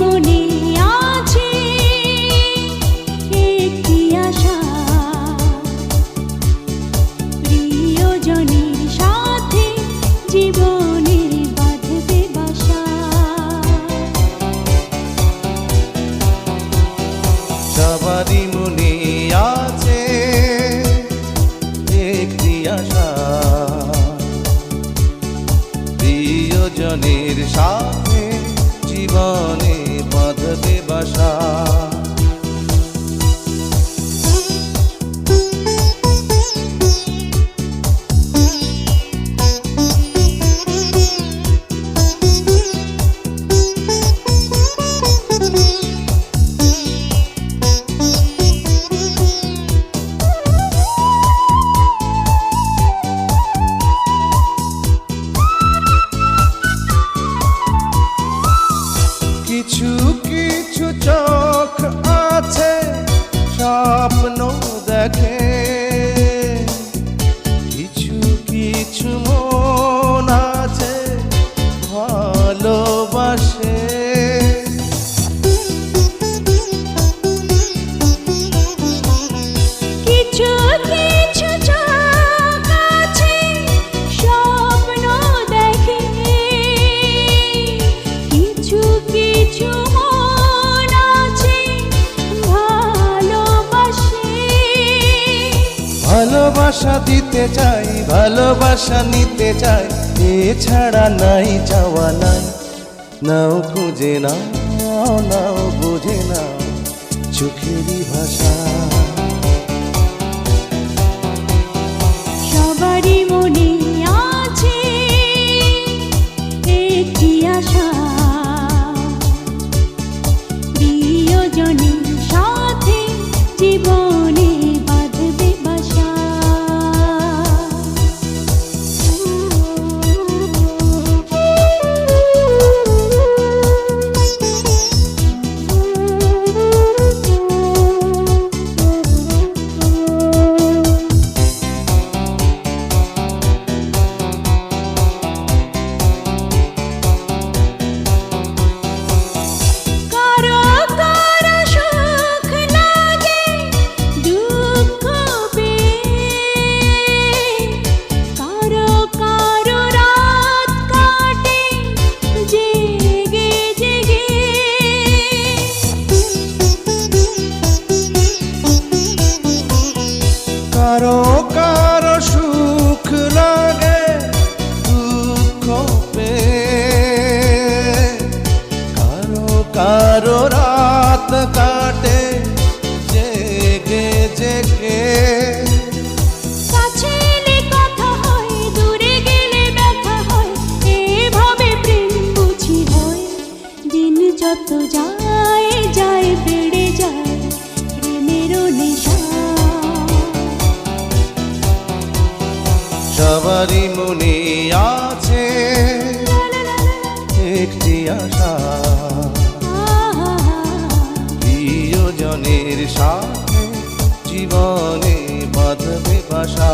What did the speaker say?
muni. বাসা কিছু ভালোবাসা দিতে চাই, ভালোবাসা নিতে চাই এছাড়া নাই, চাওয়া নাই। নাও খুঁজে নাও নাও বুঝে নাও, চোখেরই ভাষা। সাথে জীবন সবারই মনে আছে একটি আশা। প্রিয়জনের সাথে জীবনে বাঁধবে বাসা।